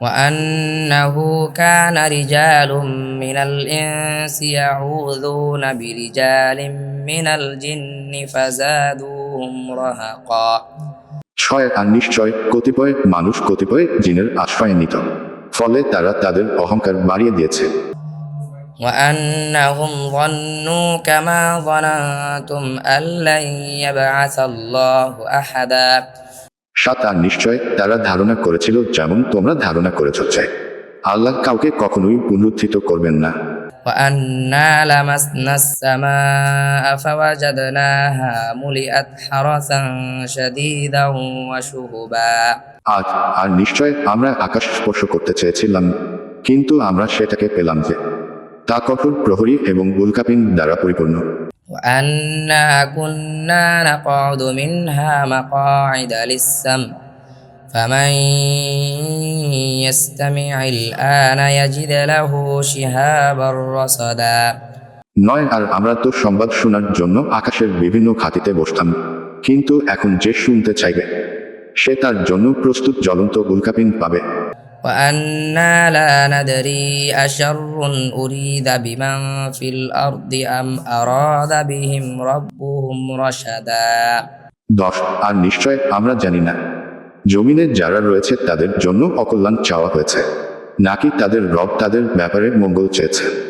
وأنه كان رجال من الإنس يعوذون برجال من الجن فزادوهم رهقا ছয় আর নিশ্চয় কতিপয় মানুষ কতিপয় জিনের আশ্রয় নিত ফলে তারা তাদের অহংকার বাড়িয়ে দিয়েছে وأنهم ظنوا كما ظننتم أن لن يبعث الله أحدا সাত আর নিশ্চয় তারা ধারণা করেছিল যেমন তোমরা ধারণা করেছ যে আল্লাহ কাউকে কখনোই পুনরুত্থিত করবেন না وأنا لمسنا السماء فوجدناها ملئت حرسا شديدا وشهبا আজ আর নিশ্চয় আমরা আকাশ স্পর্শ করতে চেয়েছিলাম কিন্তু আমরা সেটাকে পেলাম যে তা কঠোর প্রহরী এবং উল্কাপিন দ্বারা পরিপূর্ণ وأنا كنا نقعد منها مقاعد للسمع فمن يستمع الآن يجد له شهابا رصدا নয় আর আমরা তো সংবাদ শোনার জন্য আকাশের বিভিন্ন খাতিতে বসতাম কিন্তু এখন যে শুনতে চাইবে সে তার জন্য প্রস্তুত জ্বলন্ত উল্কাপিন পাবে وأنا لا ندري أشر أريد بمن في الأرض أم أراد بهم ربهم رشدا দশ আর নিশ্চয় আমরা জানি না জমিনে যারা রয়েছে তাদের জন্য অকল্যাণ চাওয়া হয়েছে নাকি তাদের রব তাদের ব্যাপারে মঙ্গল চেয়েছে